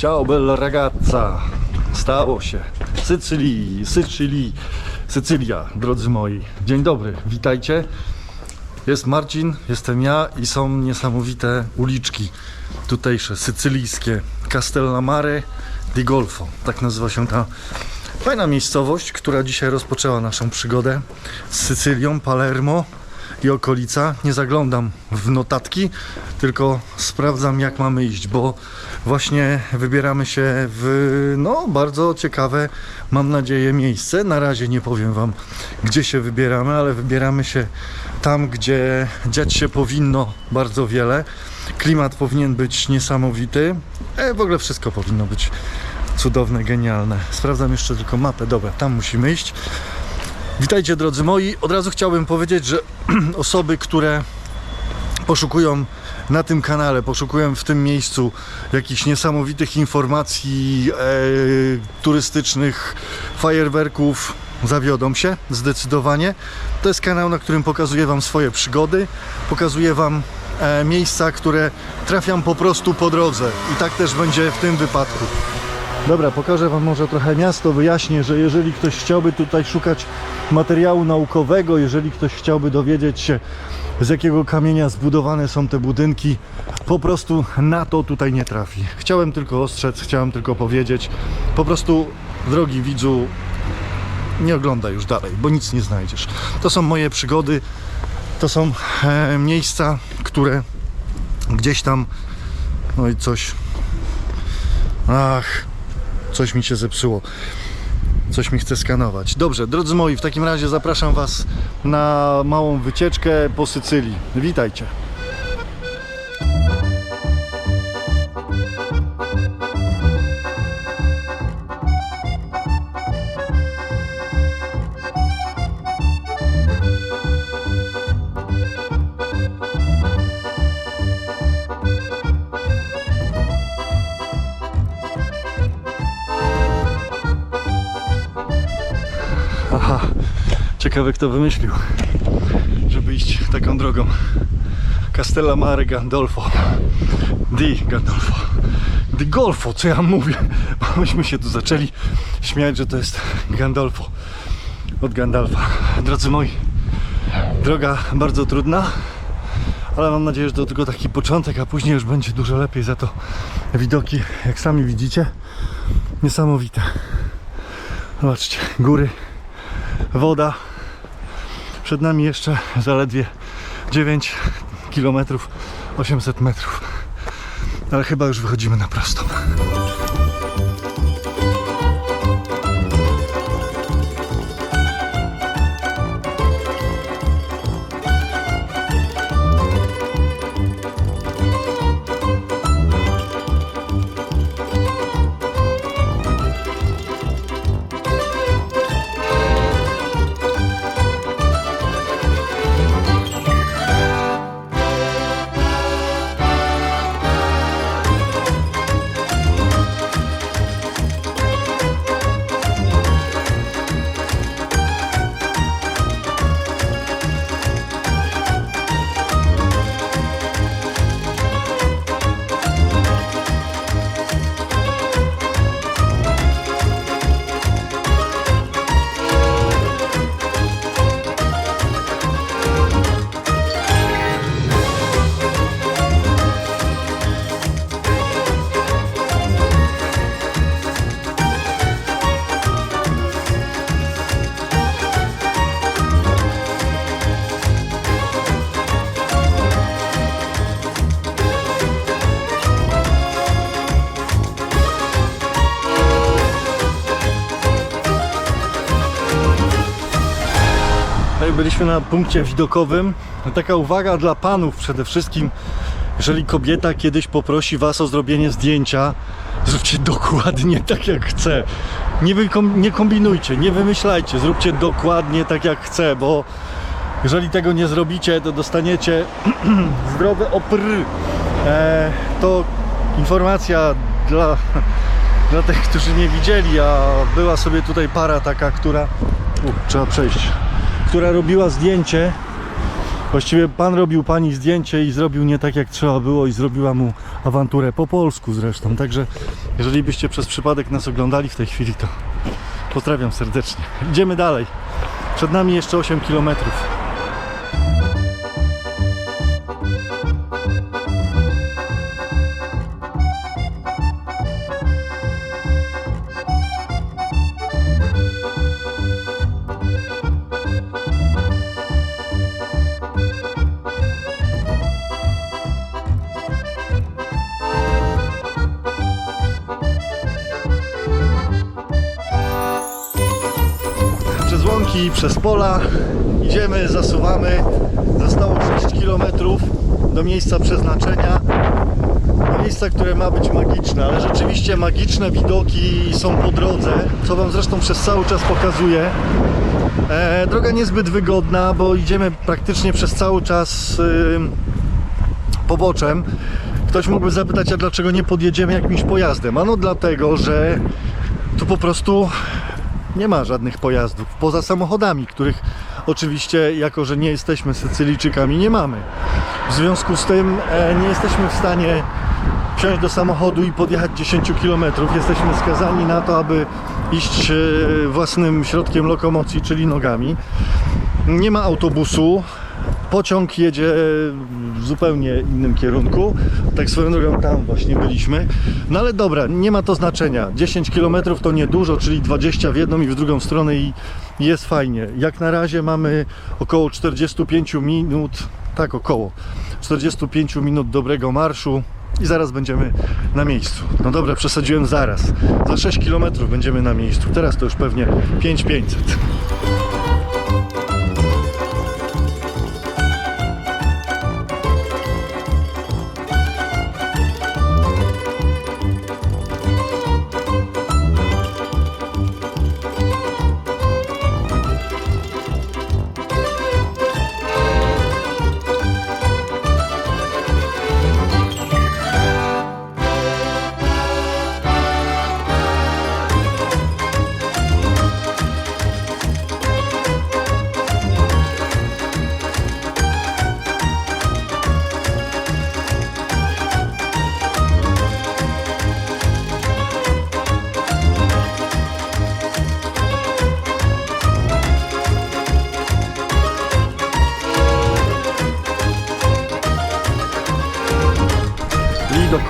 Ciao bella ragazza. Stało się. Sycylii, Sycylii, Sycylia, drodzy moi. Dzień dobry, witajcie. Jest Marcin, jestem ja i są niesamowite uliczki tutejsze, sycylijskie. Castellamare di Golfo, tak nazywa się ta fajna miejscowość, która dzisiaj rozpoczęła naszą przygodę z Sycylią, Palermo i okolica. Nie zaglądam w notatki, tylko sprawdzam jak mamy iść, bo właśnie wybieramy się w no bardzo ciekawe, mam nadzieję, miejsce. Na razie nie powiem wam, gdzie się wybieramy, ale wybieramy się tam, gdzie dziać się powinno bardzo wiele. Klimat powinien być niesamowity. E, w ogóle wszystko powinno być cudowne, genialne. Sprawdzam jeszcze tylko mapę. Dobra, tam musimy iść. Witajcie drodzy moi. Od razu chciałbym powiedzieć, że osoby, które poszukują na tym kanale, poszukują w tym miejscu jakichś niesamowitych informacji e, turystycznych, fajerwerków, zawiodą się zdecydowanie. To jest kanał, na którym pokazuję Wam swoje przygody, pokazuję Wam e, miejsca, które trafiam po prostu po drodze i tak też będzie w tym wypadku. Dobra, pokażę Wam może trochę miasto, wyjaśnię, że jeżeli ktoś chciałby tutaj szukać materiału naukowego, jeżeli ktoś chciałby dowiedzieć się z jakiego kamienia zbudowane są te budynki, po prostu na to tutaj nie trafi. Chciałem tylko ostrzec, chciałem tylko powiedzieć, po prostu drogi widzu, nie oglądaj już dalej, bo nic nie znajdziesz. To są moje przygody, to są e, miejsca, które gdzieś tam, no i coś, ach, coś mi się zepsuło. Coś mi chce skanować. Dobrze, drodzy moi, w takim razie zapraszam Was na małą wycieczkę po Sycylii. Witajcie. Ciekawe kto wymyślił, żeby iść taką drogą. Castellamare Gandolfo. Di Gandolfo. Di Golfo, co ja mówię? Bo myśmy się tu zaczęli śmiać, że to jest Gandolfo. Od Gandalfa. Drodzy moi, droga bardzo trudna, ale mam nadzieję, że to tylko taki początek, a później już będzie dużo lepiej. Za to widoki, jak sami widzicie, niesamowite. Zobaczcie, góry, woda. Przed nami jeszcze zaledwie 9 km 800 metrów. Ale chyba już wychodzimy na prostą. Byliśmy na punkcie widokowym. Taka uwaga dla panów przede wszystkim. Jeżeli kobieta kiedyś poprosi was o zrobienie zdjęcia, zróbcie dokładnie tak jak chce. Nie, nie kombinujcie, nie wymyślajcie, zróbcie dokładnie tak jak chce, bo jeżeli tego nie zrobicie, to dostaniecie zdrowy opr. E, to informacja dla, dla tych, którzy nie widzieli, a była sobie tutaj para taka, która... U, trzeba przejść która robiła zdjęcie Właściwie pan robił pani zdjęcie i zrobił nie tak jak trzeba było i zrobiła mu awanturę po polsku zresztą. Także jeżeli byście przez przypadek nas oglądali w tej chwili, to pozdrawiam serdecznie. Idziemy dalej. Przed nami jeszcze 8 kilometrów. Przez pola. Idziemy, zasuwamy. Zostało 6 km do miejsca przeznaczenia. Do miejsca, które ma być magiczne, ale rzeczywiście magiczne widoki są po drodze, co Wam zresztą przez cały czas pokazuję. E, droga niezbyt wygodna, bo idziemy praktycznie przez cały czas ym, poboczem. Ktoś mógłby zapytać, a dlaczego nie podjedziemy jakimś pojazdem? Ano dlatego, że tu po prostu nie ma żadnych pojazdów, poza samochodami, których oczywiście, jako że nie jesteśmy Sycylijczykami, nie mamy. W związku z tym e, nie jesteśmy w stanie wsiąść do samochodu i podjechać 10 km. Jesteśmy skazani na to, aby iść e, własnym środkiem lokomocji, czyli nogami. Nie ma autobusu. Pociąg jedzie w zupełnie innym kierunku. Tak swoją drogą tam właśnie byliśmy. No ale dobra, nie ma to znaczenia. 10 km to niedużo, czyli 20 w jedną i w drugą stronę i jest fajnie. Jak na razie mamy około 45 minut, tak około 45 minut dobrego marszu i zaraz będziemy na miejscu. No dobra, przesadziłem zaraz. Za 6 km będziemy na miejscu. Teraz to już pewnie 5500.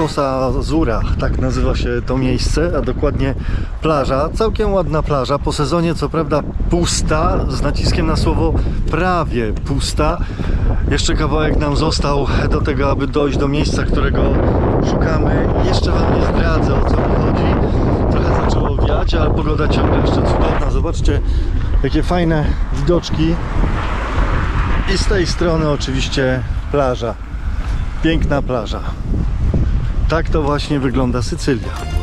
Lido Cosa Zura, tak nazywa się to miejsce, a dokładnie plaża. Całkiem ładna plaża, po sezonie co prawda pusta, z naciskiem na słowo prawie pusta. Jeszcze kawałek nam został do tego, aby dojść do miejsca, którego szukamy. Jeszcze Wam nie zdradzę o co mi chodzi. Trochę zaczęło wiać, ale pogoda ciągle jeszcze cudowna. Zobaczcie, jakie fajne widoczki. I z tej strony oczywiście plaża. Piękna plaża. Tak to właśnie wygląda Sycylia.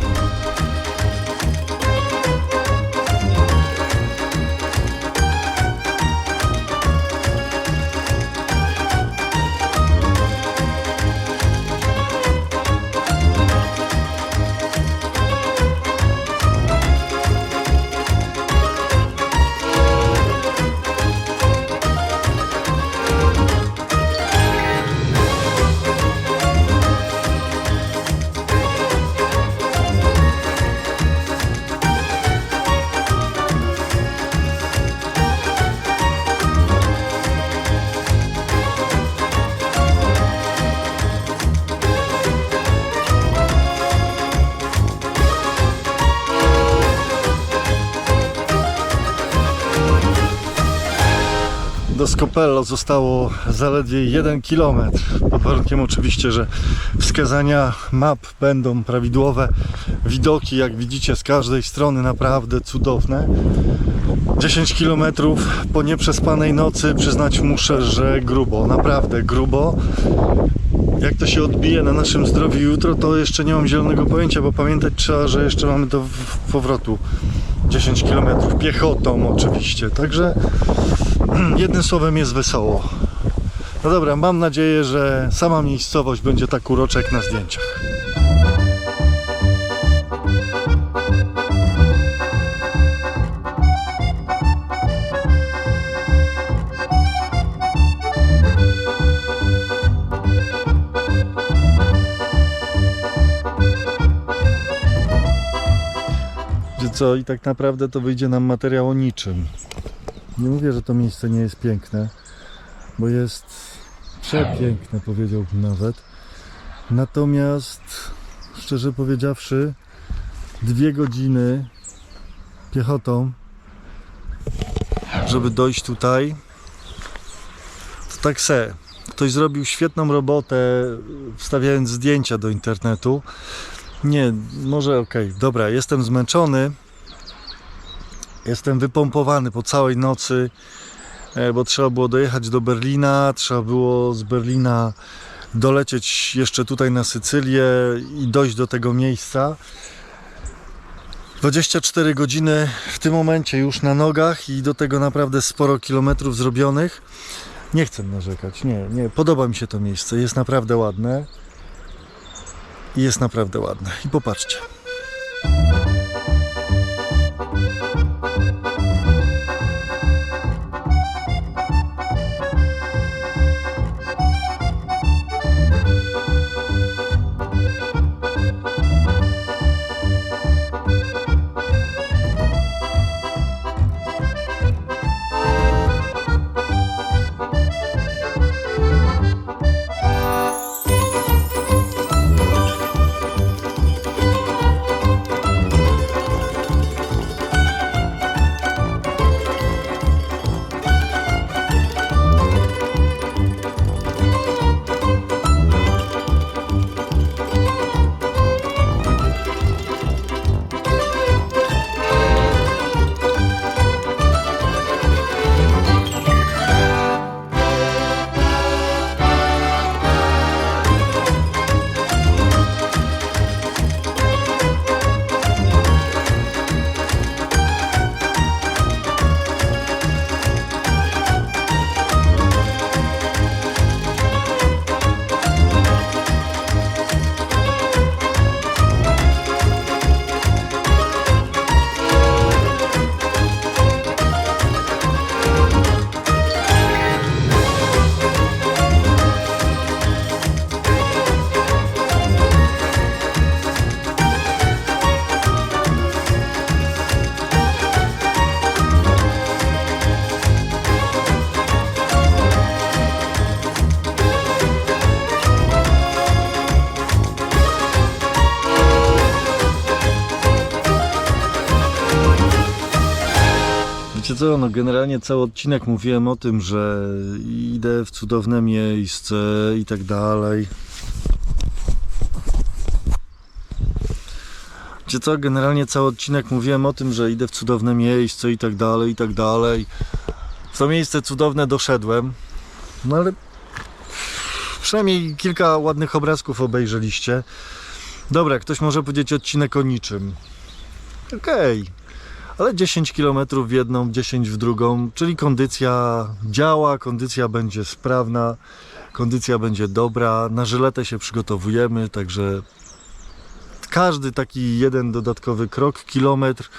Scopello zostało zaledwie 1 km. Pod warunkiem oczywiście, że wskazania map będą prawidłowe. Widoki, jak widzicie, z każdej strony naprawdę cudowne. 10 km po nieprzespanej nocy przyznać muszę, że grubo, naprawdę grubo. Jak to się odbije na naszym zdrowiu jutro, to jeszcze nie mam zielonego pojęcia, bo pamiętać trzeba, że jeszcze mamy do powrotu 10 km piechotą oczywiście. Także jednym słowem jest wesoło. No dobra, mam nadzieję, że sama miejscowość będzie tak uroczek na zdjęciach. Co, i tak naprawdę to wyjdzie nam materiał o niczym. Nie mówię, że to miejsce nie jest piękne, bo jest przepiękne, powiedziałbym nawet. Natomiast, szczerze powiedziawszy, dwie godziny piechotą, żeby dojść tutaj, to tak se. Ktoś zrobił świetną robotę, wstawiając zdjęcia do internetu. Nie, może okej, dobra, jestem zmęczony. Jestem wypompowany po całej nocy, e, bo trzeba było dojechać do Berlina, trzeba było z Berlina dolecieć jeszcze tutaj na Sycylię i dojść do tego miejsca. 24 godziny w tym momencie już na nogach i do tego naprawdę sporo kilometrów zrobionych. Nie chcę narzekać, nie, nie, podoba mi się to miejsce, jest naprawdę ładne. Jest naprawdę ładne. I popatrzcie. Co, no generalnie cały odcinek mówiłem o tym, że idę w cudowne miejsce i tak dalej. Wiecie co, generalnie cały odcinek mówiłem o tym, że idę w cudowne miejsce i tak dalej, i tak dalej. W to miejsce cudowne doszedłem. No ale przynajmniej kilka ładnych obrazków obejrzeliście. Dobra, ktoś może powiedzieć odcinek o niczym. Okej, ale 10 km w jedną, 10 w drugą, czyli kondycja działa, kondycja będzie sprawna, kondycja będzie dobra. Na żyletę się przygotowujemy, także każdy taki jeden dodatkowy krok, kilometr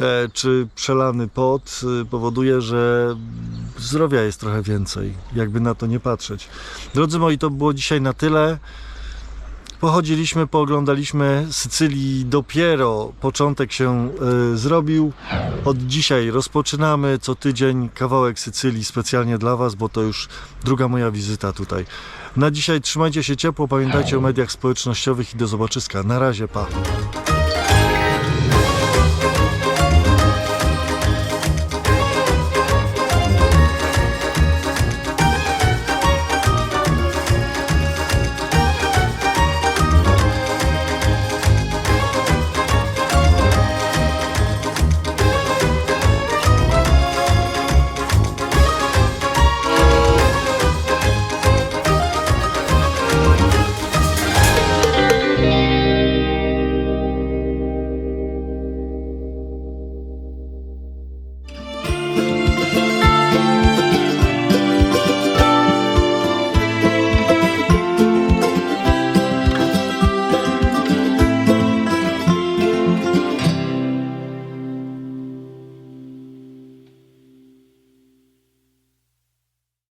e, czy przelany pot e, powoduje, że zdrowia jest trochę więcej, jakby na to nie patrzeć. Drodzy moi, to było dzisiaj na tyle. Pochodziliśmy, pooglądaliśmy Sycylii, dopiero początek się e, zrobił. Od dzisiaj rozpoczynamy co tydzień kawałek Sycylii specjalnie dla Was, bo to już druga moja wizyta tutaj. Na dzisiaj trzymajcie się ciepło, pamiętajcie o mediach społecznościowych i do zobaczyska. Na razie, pa.